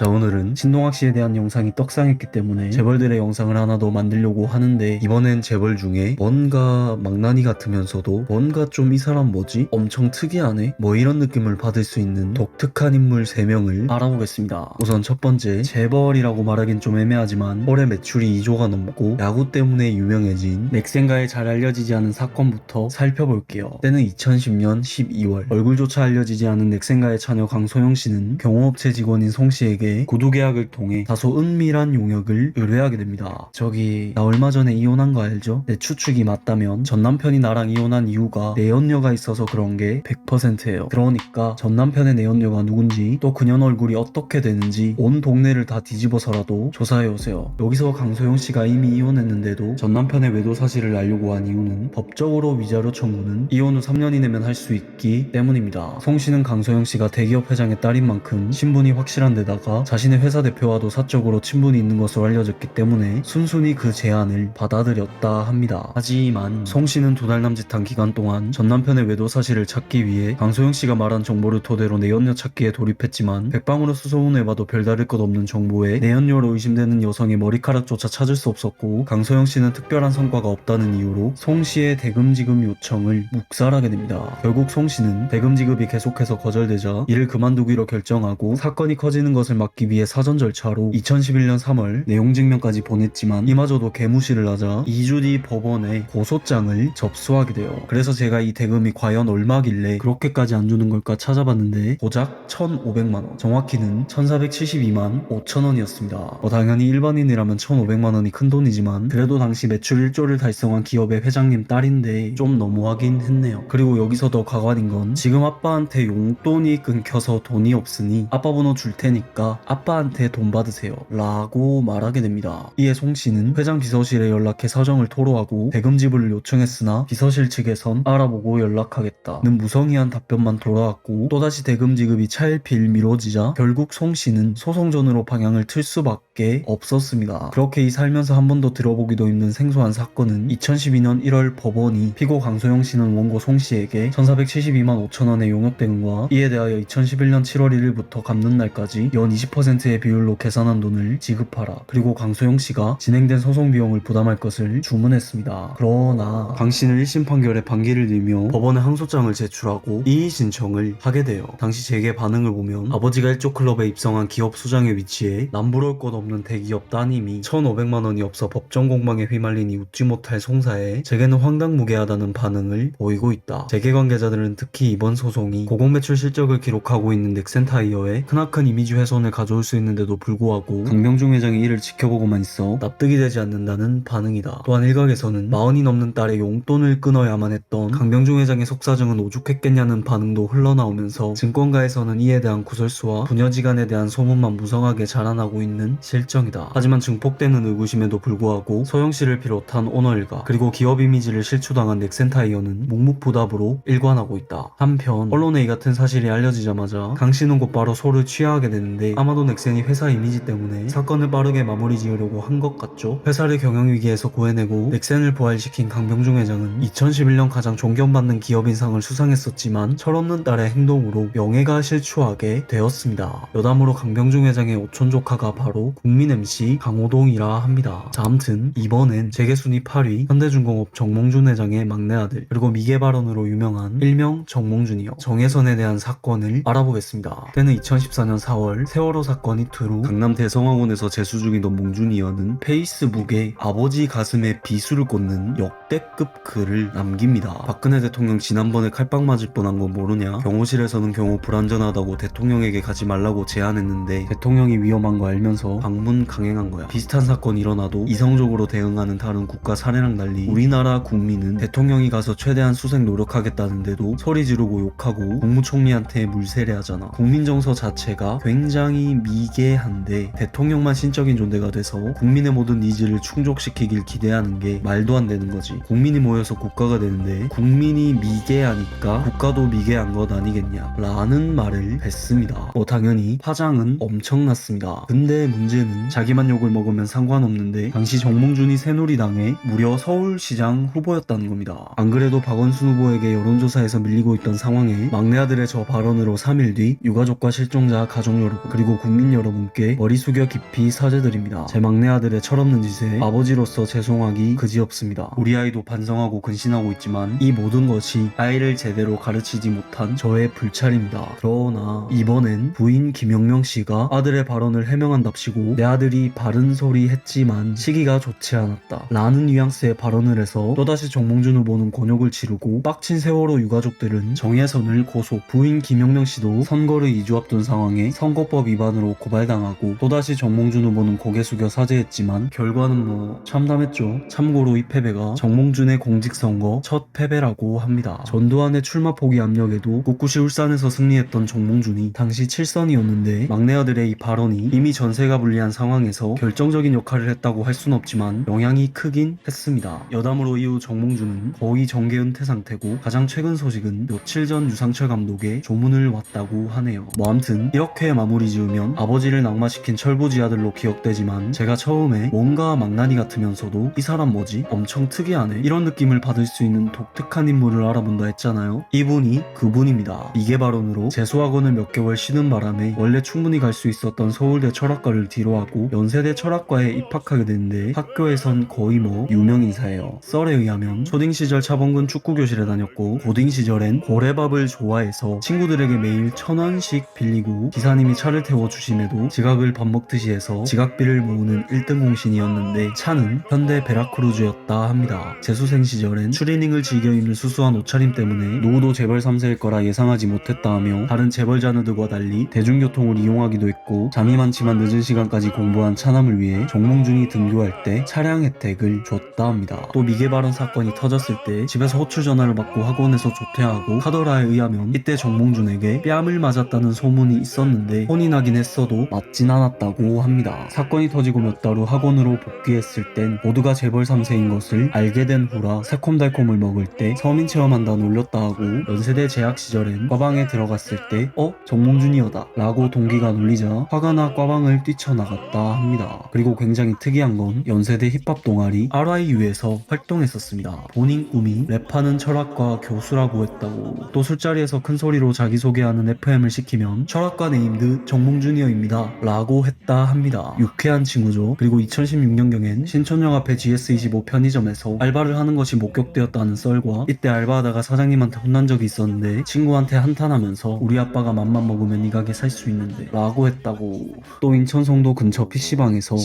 자 오늘은 신동학 씨에 대한 영상이 떡상했기 때문에 재벌들의 영상을 하나 더 만들려고 하는데 이번엔 재벌 중에 뭔가 망나니 같으면서도 뭔가 좀 이 사람 뭐지? 엄청 특이하네? 뭐 이런 느낌을 받을 수 있는 독특한 인물 3명을 알아보겠습니다. 우선 첫 번째 재벌이라고 말하긴 좀 애매하지만 올해 매출이 2조가 넘고 야구 때문에 유명해진 넥센가에 잘 알려지지 않은 사건부터 살펴볼게요. 때는 2010년 12월 얼굴조차 알려지지 않은 넥센가의 차녀 강소영 씨는 경호업체 직원인 송 씨에게 구두 계약을 통해 다소 은밀한 용역을 의뢰하게 됩니다. 저기 나 얼마 전에 이혼한 거 알죠? 내 추측이 맞다면 전 남편이 나랑 이혼한 이유가 내연녀가 있어서 그런 게 100%예요. 그러니까 전 남편의 내연녀가 누군지 또 그년 얼굴이 어떻게 되는지 온 동네를 다 뒤집어서라도 조사해 오세요. 여기서 강소영 씨가 이미 이혼했는데도 전 남편의 외도 사실을 알려고 한 이유는 법적으로 위자료 청구는 이혼 후 3년 이내면 할 수 있기 때문입니다. 송 씨는 강소영 씨가 대기업 회장의 딸인 만큼 신분이 확실한 데다가 자신의 회사 대표와도 사적으로 친분이 있는 것으로 알려졌기 때문에 순순히 그 제안을 받아들였다 합니다. 하지만 송 씨는 두 달 남짓한 기간 동안 전 남편의 외도 사실을 찾기 위해 강소영 씨가 말한 정보를 토대로 내연녀 찾기에 돌입했지만 백방으로 수소문해봐도 별다를 것 없는 정보에 내연녀로 의심되는 여성의 머리카락조차 찾을 수 없었고 강소영 씨는 특별한 성과가 없다는 이유로 송 씨의 대금 지급 요청을 묵살하게 됩니다. 결국 송 씨는 대금 지급이 계속해서 거절되자 이를 그만두기로 결정하고 사건이 커지는 것을 막기 위해 사전 절차로 2011년 3월 내용 증명까지 보냈지만 이마저도 개무시를 하자 2주 뒤 법원에 고소장을 접수하게 돼요. 그래서 제가 이 대금이 과연 얼마길래 그렇게까지 안 주는 걸까 찾아봤는데 고작 1,500만 원. 정확히는 1,472만 5천 원이었습니다. 뭐 당연히 일반인이라면 1,500만 원이 큰 돈이지만 그래도 당시 매출 1조를 달성한 기업의 회장님 딸인데 좀 너무하긴 했네요. 그리고 여기서 더 가관인 건 지금 아빠한테 용돈이 끊겨서 돈이 없으니 아빠 번호 줄 테니까 아빠한테 돈 받으세요. 라고 말하게 됩니다. 이에 송 씨는 회장 비서실에 연락해 사정을 토로하고 대금 지불을 요청했으나 비서실 측에선 알아보고 연락하겠다는 무성의한 답변만 돌아왔고 또다시 대금 지급이 차일피일 미뤄지자 결국 송 씨는 소송전으로 방향을 틀 수밖에 없었습니다. 그렇게 이 살면서 한 번도 들어보기도 힘든 생소한 사건은 2012년 1월 법원이 피고 강소영 씨는 원고 송 씨에게 1472만 5천 원의 용역 대금과 이에 대하여 2011년 7월 1일부터 갚는 날까지 연 20%의 비율로 계산한 돈을 지급하라. 그리고 강소영 씨가 진행된 소송 비용을 부담할 것을 주문했습니다. 그러나 강 씨는 1심 판결에 반기를 들며 법원에 항소장을 제출하고 이의 신청을 하게 돼요. 당시 재계 반응을 보면 아버지가 일조 클럽에 입성한 기업 수장에 위치해 남부러울 것 없는 대기업 따님이 1,500만 원이 없어 법정 공방에 휘말리니 웃지 못할 송사에 재계는 황당무계하다는 반응을 보이고 있다. 재계 관계자들은 특히 이번 소송이 고공매출 실적을 기록하고 있는 넥센타이어에 크나큰 이미지 훼손을 가져올 수 있는데도 불구하고 강병중 회장이 이를 지켜보고만 있어 납득이 되지 않는다는 반응이다. 또한 일각에서는 마흔이 넘는 딸의 용돈을 끊어야만 했던 강병중 회장의 속사정은 오죽했겠냐는 반응도 흘러나오면서 증권가에서는 이에 대한 구설수와 부녀지간에 대한 소문만 무성하게 자라나고 있는 실정이다. 하지만 증폭되는 의구심에도 불구하고 소영 씨를 비롯한 오너 일가 그리고 기업 이미지를 실추당한 넥센타이어는 묵묵부답으로 일관하고 있다. 한편 언론에 이 같은 사실이 알려지자마자 강 씨는 곧바로 소를 취하하게 되는데 아마도 넥센이 회사 이미지 때문에 사건을 빠르게 마무리 지으려고 한 것 같죠. 회사를 경영위기에서 구해내고 넥센을 부활시킨 강병중 회장은 2011년 가장 존경받는 기업인상을 수상했었지만 철없는 딸의 행동으로 명예가 실추하게 되었습니다. 여담으로 강병중 회장의 오촌 조카가 바로 국민 MC 강호동이라 합니다. 자, 암튼 이번엔 재계순위 8위 현대중공업 정몽준 회장의 막내 아들 그리고 미개 발언으로 유명한 일명 정몽준이요. 정혜선에 대한 사건을 알아보겠습니다. 때는 2014년 4월 세월 호 사건이 투루 강남 대성학원에서 재수 중이던 몽준이어는 페이스북에 아버지 가슴에 비수를 꽂는 역대급 글을 남깁니다. 박근혜 대통령 지난번에 칼빵 맞을 뻔한 건 모르냐? 경호실에서는 경호 불안전하다고 대통령에게 가지 말라고 제안했는데 대통령이 위험한 거 알면서 방문 강행한 거야. 비슷한 사건이 일어나도 이성적으로 대응하는 다른 국가 사례랑 달리 우리나라 국민은 대통령이 가서 최대한 수색 노력하겠다는데도 소리 지르고 욕하고 국무총리한테 물세례하잖아. 국민 정서 자체가 굉장히 미개한데 대통령만 신적인 존재가 돼서 국민의 모든 니즈를 충족시키길 기대하는 게 말도 안 되는 거지. 국민이 모여서 국가가 되는데 국민이 미개하니까 국가도 미개한 것 아니겠냐 라는 말을 했습니다. 뭐 당연히 파장은 엄청났습니다. 근데 문제는 자기만 욕을 먹으면 상관없는데 당시 정몽준이 새누리당에 무려 서울시장 후보였다는 겁니다. 안 그래도 박원순 후보에게 여론조사에서 밀리고 있던 상황에 막내 아들의 저 발언으로 3일 뒤 유가족과 실종자 가족 여러분 그리고 그리고 국민 여러분께 머리 숙여 깊이 사죄드립니다. 제 막내 아들의 철없는 짓에 아버지로서 죄송하기 그지없습니다. 우리 아이도 반성하고 근신하고 있지만 이 모든 것이 아이를 제대로 가르치지 못한 저의 불찰입니다. 그러나 이번엔 부인 김영명 씨가 아들의 발언을 해명한답시고 내 아들이 바른 소리 했지만 시기가 좋지 않았다. 라는 뉘앙스의 발언을 해서 또다시 정몽준 후보는 곤욕을 치르고 빡친 세월호 유가족들은 정혜선을 고소 부인 김영명 씨도 선거를 2주 앞둔 상황에 선거법 위반으로 고발당하고 또다시 정몽준 후보는 고개 숙여 사죄했지만 결과는 뭐 참담했죠. 참고로 이 패배가 정몽준의 공직선거 첫 패배라고 합니다. 전두환의 출마 포기 압력에도 꿋꿋이 울산에서 승리했던 정몽준이 당시 7선이었는데 막내 아들의 이 발언이 이미 전세가 불리한 상황에서 결정적인 역할을 했다고 할 순 없지만 영향이 크긴 했습니다. 여담으로 이후 정몽준은 거의 정계 은퇴 상태고 가장 최근 소식은 며칠 전 유상철 감독의 조문을 왔다고 하네요. 뭐 암튼 이렇게 마무리 지 으면 아버지를 낙마시킨 철부지 아들로 기억되지만 제가 처음에 뭔가 망나니 같으면서도 이 사람 뭐지? 엄청 특이하네. 이런 느낌을 받을 수 있는 독특한 인물을 알아본다 했잖아요. 이분이 그분입니다. 이게 발언으로 재수학원을 몇 개월 쉬는 바람에 원래 충분히 갈 수 있었던 서울대 철학과를 뒤로하고 연세대 철학과에 입학하게 되는데 학교에선 거의 뭐 유명 인사예요. 썰에 의하면 초딩 시절 차범근 축구 교실에 다녔고 고딩 시절엔 고래밥을 좋아해서 친구들에게 매일 천 원씩 빌리고 기사님이 차를 태워 주심에도 지각을 밥 먹듯이 해서 지각비를 모으는 1등 공신이었는데 차는 현대 베라크루즈였다 합니다. 재수생 시절엔 추리닝을 즐겨 입는 수수한 옷차림 때문에 노후도 재벌 3세일 거라 예상하지 못했다 하며 다른 재벌 자녀들과 달리 대중교통을 이용하기도 했고 잠이 많지만 늦은 시간까지 공부한 차남을 위해 정몽준이 등교할 때 차량 혜택을 줬다 합니다. 또 미개 발언 사건이 터졌을 때 집에서 호출 전화를 받고 학원에서 조퇴하고 카더라에 의하면 이때 정몽준에게 뺨을 맞았다는 소문이 있었는데 혼이 나긴 했어도 맞진 않았다고 합니다. 사건이 터지고 몇 달 후 학원으로 복귀했을 땐 모두가 재벌 3세인 것을 알게 된 후라 새콤달콤을 먹을 때 서민 체험한다 놀렸다 하고 연세대 재학 시절엔 과방에 들어갔을 때 어? 정몽준이여다 라고 동기가 놀리자 화가 나 과방을 뛰쳐나갔다 합니다. 그리고 굉장히 특이한 건 연세대 힙합 동아리 RIU에서 활동했었습니다. 본인 꿈이 랩하는 철학과 교수라고 했다고 또 술자리에서 큰 소리로 자기소개하는 FM을 시키면 철학과 네임드 정몽 준이어입니다 라고 했다 합니다. 유쾌한 친구죠. 그리고 2016년경엔 신촌역 앞에 GS25 편의점에서 알바를 하는 것이 목격되었다는 썰과 이때 알바하다가 사장님한테 혼난 적이 있었는데 친구한테 한탄하면서 우리 아빠가 맘만 먹으면 이 가게 살 수 있는데 라고 했다고 또 인천 성도 근처 PC방에서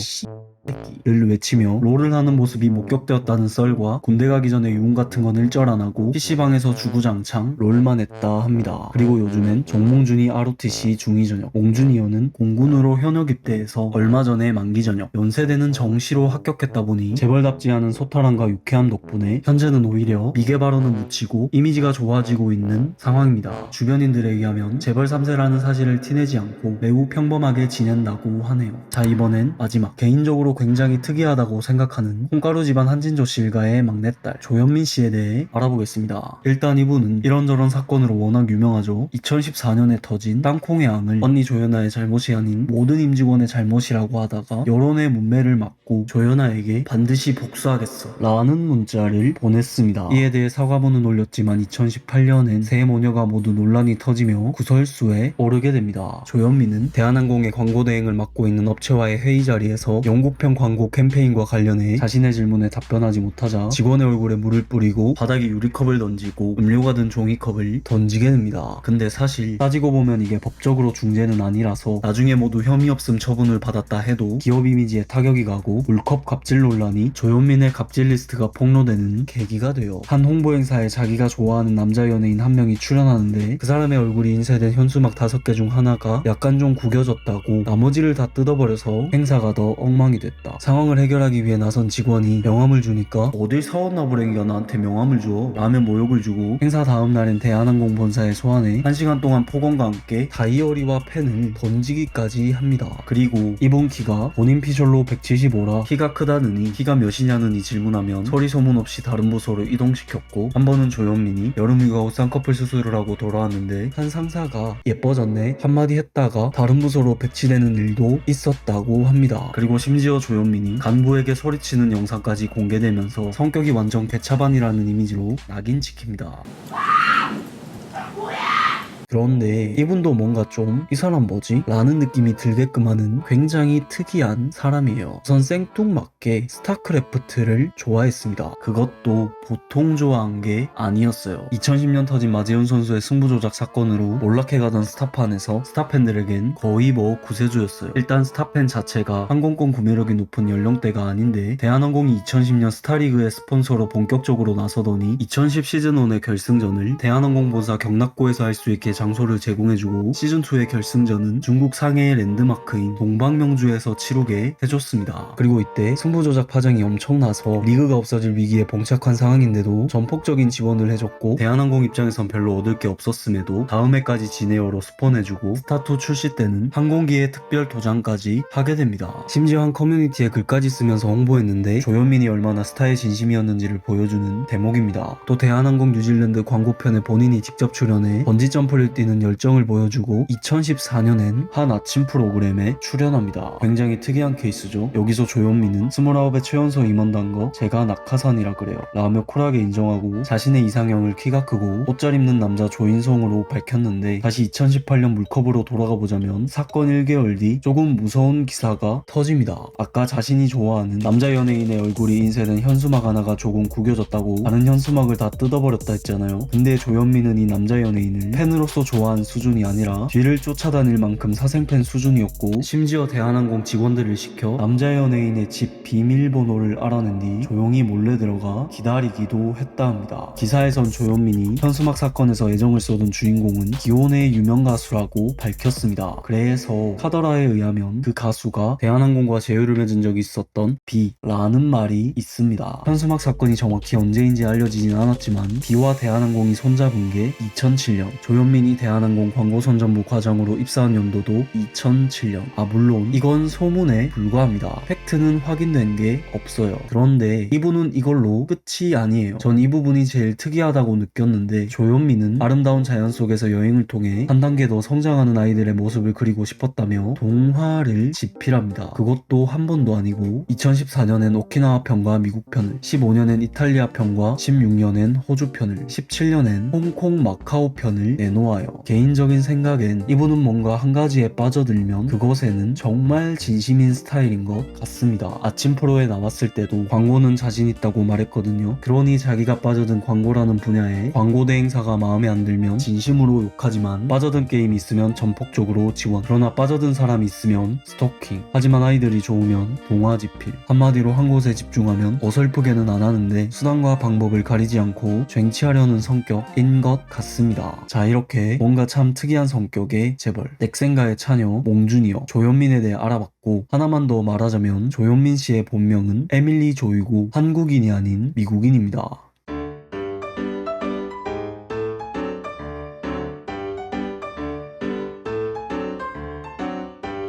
를 외치며 롤을 하는 모습이 목격되었다는 썰과 군대 가기 전에 유흥 같은 건 일절 안 하고 PC방에서 주구장창 롤만 했다 합니다. 그리고 요즘엔 정몽준이 ROTC 중위 전역, 몽준이어는 공군으로 현역 입대해서 얼마 전에 만기 전역, 연세대는 정시로 합격했다 보니 재벌답지 않은 소탈함과 유쾌함 덕분에 현재는 오히려 미개 발언을 묻히고 이미지가 좋아지고 있는 상황입니다. 주변인들에 의하면 재벌 3세라는 사실을 티내지 않고 매우 평범하게 지낸다고 하네요. 자 이번엔 마지막 개인적으로 굉장히 특이하다고 생각하는 콩가루 집안 한진조 씨 일가의 막내딸 조현민 씨에 대해 알아보겠습니다. 일단 이분은 이런저런 사건으로 워낙 유명하죠. 2014년에 터진 땅콩의 앙을 언니 조연아의 잘못이 아닌 모든 임직원의 잘못이라고 하다가 여론의 문매를 맞고 조연아에게 반드시 복수하겠어 라는 문자를 보냈습니다. 이에 대해 사과문은 올렸지만 2018년엔 세 모녀가 모두 논란이 터지며 구설수에 오르게 됩니다. 조현민은 대한항공의 광고 대행을 맡고 있는 업체와의 회의 자리에서 영국 편 광고 캠페인과 관련해 자신의 질문에 답변하지 못하자 직원의 얼굴에 물을 뿌리고 바닥에 유리컵을 던지고 음료가 든 종이컵을 던지게 됩니다. 근데 사실 따지고 보면 이게 법적으로 중재는 아니라서 나중에 모두 혐의 없음 처분을 받았다 해도 기업 이미지에 타격이 가고 물컵 갑질 논란이 조현민의 갑질 리스트가 폭로되는 계기가 돼요. 한 홍보 행사에 자기가 좋아하는 남자 연예인 한 명이 출연하는데 그 사람의 얼굴이 인쇄된 현수막 다섯 개 중 하나가 약간 좀 구겨졌다고 나머지를 다 뜯어버려서 행사가 더 엉망이 됐다. 상황을 해결하기 위해 나선 직원이 명함을 주니까 어딜 사왔나 보랭이가 나한테 명함을 줘 라며 모욕을 주고 행사 다음 날엔 대한항공 본사에 소환해 1시간 동안 폭언과 함께 다이어리와 펜을 던지기까지 합니다. 그리고 이번 키가 본인 피셜로 175라 키가 크다느니 키가 몇이냐느니 질문하면 소리 소문 없이 다른 부서로 이동시켰고 한 번은 조현민이 여름휴가 후 쌍꺼풀 수술을 하고 돌아왔는데 한 상사가 예뻐졌네 한마디 했다가 다른 부서로 배치되는 일도 있었다고 합니다. 그리고 심지어 조현민이 간부에게 소리치는 영상까지 공개되면서 성격이 완전 개차반이라는 이미지로 낙인 찍힙니다. 그런데 이분도 뭔가 좀 이 사람 뭐지? 라는 느낌이 들게끔 하는 굉장히 특이한 사람이에요. 우선 생뚱맞게 스타크래프트를 좋아했습니다. 그것도 보통 좋아한 게 아니었어요. 2010년 터진 마재훈 선수의 승부조작 사건으로 몰락해가던 스타판에서 스타팬들에겐 거의 뭐 구세주였어요. 일단 스타팬 자체가 항공권 구매력이 높은 연령대가 아닌데 대한항공이 2010년 스타리그의 스폰서로 본격적으로 나서더니 2010 시즌1의 결승전을 대한항공 본사 경락고에서 할 수 있게 장소를 제공해주고 시즌2의 결승전은 중국 상해의 랜드마크인 동방명주에서 치르게 해줬습니다. 그리고 이때 승부조작 파장이 엄청나서 리그가 없어질 위기에 봉착한 상황인데도 전폭적인 지원을 해줬고 대한항공 입장에선 별로 얻을 게 없었음에도 다음 해까지 진에어로 스폰해주고 스타2 출시 때는 항공기의 특별 도장까지 하게 됩니다. 심지어 한 커뮤니티에 글까지 쓰면서 홍보했는데 조현민이 얼마나 스타의 진심이었는지를 보여주는 대목입니다. 또 대한항공 뉴질랜드 광고편에 본인이 직접 출연해 번지점프를 뛰는 열정을 보여주고 2014년엔 한 아침 프로그램에 출연합니다. 굉장히 특이한 케이스죠. 여기서 조현민은 29의 최연소 임원단 거 제가 낙하산이라 그래요. 라며 쿨하게 인정하고 자신의 이상형을 키가 크고 옷 잘 입는 남자 조인성으로 밝혔는데 다시 2018년 물컵으로 돌아가 보자면 사건 1개월 뒤 조금 무서운 기사가 터집니다. 아까 자신이 좋아하는 남자 연예인의 얼굴이 인쇄된 현수막 하나가 조금 구겨졌다고 다른 현수막을 다 뜯어버렸다 했잖아요. 근데 조현민은 이 남자 연예인을 팬으로서 좋아하는 수준이 아니라 뒤를 쫓아다닐 만큼 사생팬 수준이었고 심지어 대한항공 직원들을 시켜 남자 연예인의 집 비밀번호를 알아낸 뒤 조용히 몰래 들어가 기다리기도 했다 합니다. 기사에선 조현민이 현수막 사건에서 애정을 쏟은 주인공은 기혼의 유명 가수라고 밝혔습니다. 그래서 카더라에 의하면 그 가수가 대한항공과 제휴를 맺은 적이 있었던 B라는 말이 있습니다. 현수막 사건이 정확히 언제인지 알려지진 않았지만 B와 대한항공이 손잡은 게 2007년 조현민이 대한항공 광고선전부 과장으로 입사한 연도도 2007년 아 물론 이건 소문에 불과합니다. 팩트는 확인된 게 없어요. 그런데 이분은 이걸로 끝이 아니에요. 전 이 부분이 제일 특이하다고 느꼈는데 조현민은 아름다운 자연 속에서 여행을 통해 한 단계 더 성장하는 아이들의 모습을 그리고 싶었다며 동화를 집필합니다. 그것도 한 번도 아니고 2014년엔 오키나와 편과 미국 편을 15년엔 이탈리아 편과 16년엔 호주 편을 17년엔 홍콩 마카오 편을 내놓아요. 개인적인 생각엔 이분은 뭔가 한 가지에 빠져들면 그것에는 정말 진심인 스타일인 것 같습니다. 아침 프로에 나왔을 때도 광고는 자신 있다고 말했거든요. 그러니 자기가 빠져든 광고라는 분야에 광고 대행사가 마음에 안 들면 진심으로 욕하지만 빠져든 게임이 있으면 전폭적으로 지원. 그러나 빠져든 사람이 있으면 스토킹. 하지만 아이들이 좋으면 동화지필. 한마디로 한 곳에 집중하면 어설프게는 안 하는데 수단과 방법을 가리지 않고 쟁취하려는 성격인 것 같습니다. 자 이렇게 뭔가 참 특이한 성격의 재벌 넥센가의 차녀 몽준이요 조현민에 대해 알아봤 고 하나만 더 말하자면 조현민 씨의 본명은 에밀리 조이고 한국인이 아닌 미국인입니다.